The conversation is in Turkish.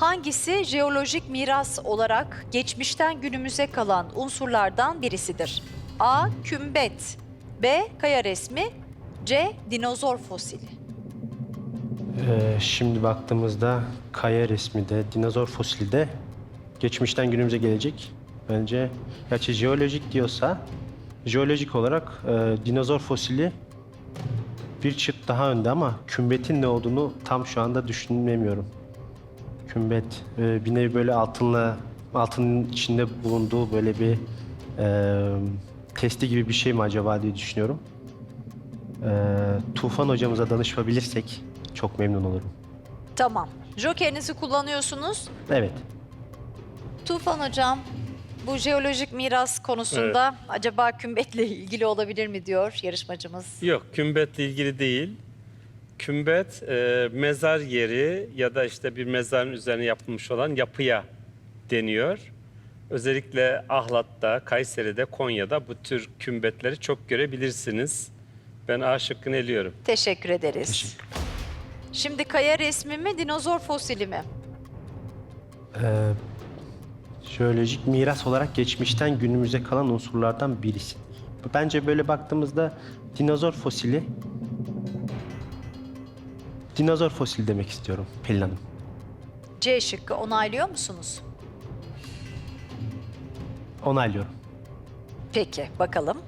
Hangisi jeolojik miras olarak geçmişten günümüze kalan unsurlardan birisidir? A. Kümbet B. Kaya resmi C. Dinozor fosili Ee, şimdi baktığımızda kaya resmi de, dinozor fosili de geçmişten günümüze gelecek. Bence gerçi jeolojik diyorsa jeolojik olarak e, dinozor fosili bir çıt daha önde ama kümbetin ne olduğunu tam şu anda düşünemiyorum. Kümbet e, bir nevi böyle altınla altının içinde bulunduğu böyle bir e, testi gibi bir şey mi acaba diye düşünüyorum. E, Tufan hocamıza danışabilirsek çok memnun olurum. Tamam. Jokerinizi kullanıyorsunuz. Evet. Tufan hocam bu jeolojik miras konusunda acaba kümbetle ilgili olabilir mi diyor yarışmacımız. Yok, kümbetle ilgili değil. Kümbet e, mezar yeri ya da işte bir mezarın üzerine yapılmış olan yapıya deniyor. Özellikle Ahlat'ta, Kayseri'de, Konya'da bu tür kümbetleri çok görebilirsiniz. Ben A şıkkını eliyorum. Teşekkür ederiz. Teşekkür. Şimdi kaya resmi mi dinozor fosili mi? Ee, jeolojik miras olarak geçmişten günümüze kalan unsurlardan birisi. Bence böyle baktığımızda dinozor fosili dinozor fosili demek istiyorum Pelin Hanım. C şıkkı onaylıyor musunuz? Onaylıyorum. Peki bakalım.